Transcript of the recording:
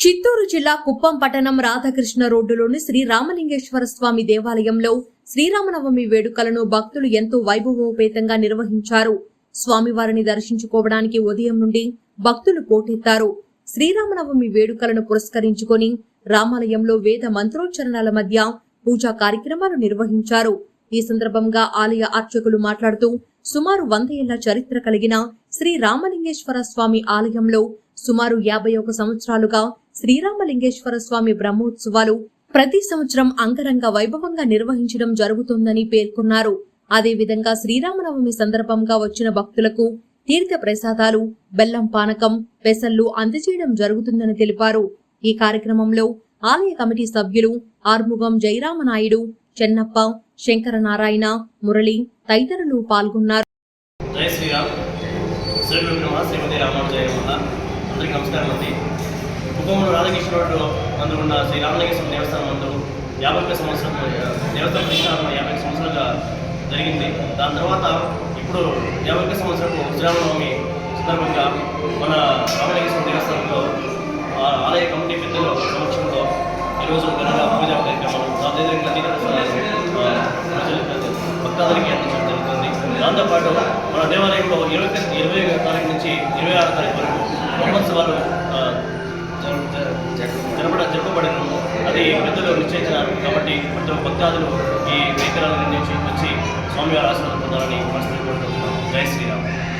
చిత్తూరు జిల్లా కుప్పం పట్టణం రాధాకృష్ణ రోడ్డులోని శ్రీ రామలింగేశ్వర స్వామి దేవాలయంలో శ్రీరామనవమి వేడుకలను భక్తులు ఎంతో వైభవోపేతంగా నిర్వహించారు. స్వామివారిని దర్శించుకోవడానికి ఉదయం నుండి భక్తులు పోటెత్తారు. శ్రీరామనవమి వేడుకలను పురస్కరించుకొని రామాలయంలో వేద మంత్రోచ్చరణల మధ్య పూజా కార్యక్రమాలు నిర్వహించారు. ఈ సందర్భంగా ఆలయ అర్చకులు మాట్లాడుతూ సుమారు వంద ఏళ్ళ చరిత్ర కలిగిన శ్రీ రామలింగేశ్వర స్వామి ఆలయంలో సుమారు యాభై ఒక సంవత్సరాలుగా శ్రీరామలింగేశ్వర స్వామి బ్రహ్మోత్సవాలు ప్రతి సంవత్సరం అంగరంగ వైభవంగా నిర్వహించడం జరుగుతుందని పేర్కొన్నారు. అదేవిధంగా శ్రీరామనవమి సందర్భంగా వచ్చిన భక్తులకు తీర్థ ప్రసాదాలు బెల్లం పానకం పెసళ్ళు అందజేయడం జరుగుతుందని తెలిపారు. ఈ కార్యక్రమంలో ఆలయ కమిటీ సభ్యులు ఆర్ముగం జయరామనాయుడు చెన్నప్ప శంకరనారాయణ మురళి తదితరులు పాల్గొన్నారు. జై శ్రీరామ్. శ్రీమతి రామానుజయ అందరికీ నమస్కారం అండి. కుప్పంలో రాధాకృష్ణ రోడ్డు నందు ఉన్న శ్రీ రామలింగేశ్వర దేవస్థానం నందు యాభై ఒక్క సంవత్సరం దేవస్థానం ప్రతిష్టాపన యాభై సంవత్సరాలుగా జరిగింది. దాని తర్వాత ఇప్పుడు యాభై ఒక్క సంవత్సరపు శ్రీరామనవమి సందర్భంగా మన రామలింగేశ్వర దేవస్థానంలో ఆలయ కమిటీ పెద్దల సమక్షంలో ఈరోజు ఘనంగా పూజా కార్యక్రమాలు అదేవిధంగా తీర్థ ప్రసాదాలు, ఆ, ప్రజలకు అందరికీ అందించడం జరుగుతుంది. దాంతోపాటు మన దేవాలయంలో ఇరవై ఇరవై తారీఖు నుంచి ఇరవై ఆరు తారీఖు వరకు బ్రహ్మోత్సవాలు జరపడ జరపబడను అది పెద్దలు నిశ్చయించినారు. కాబట్టి ప్రతి భక్తాదులు ఈ వైఖరాల నుంచి వచ్చి స్వామివారి ఆశీర్వాదం పొందాలని మనసు కోరుకుంటున్నాం. జై శ్రీరామ్.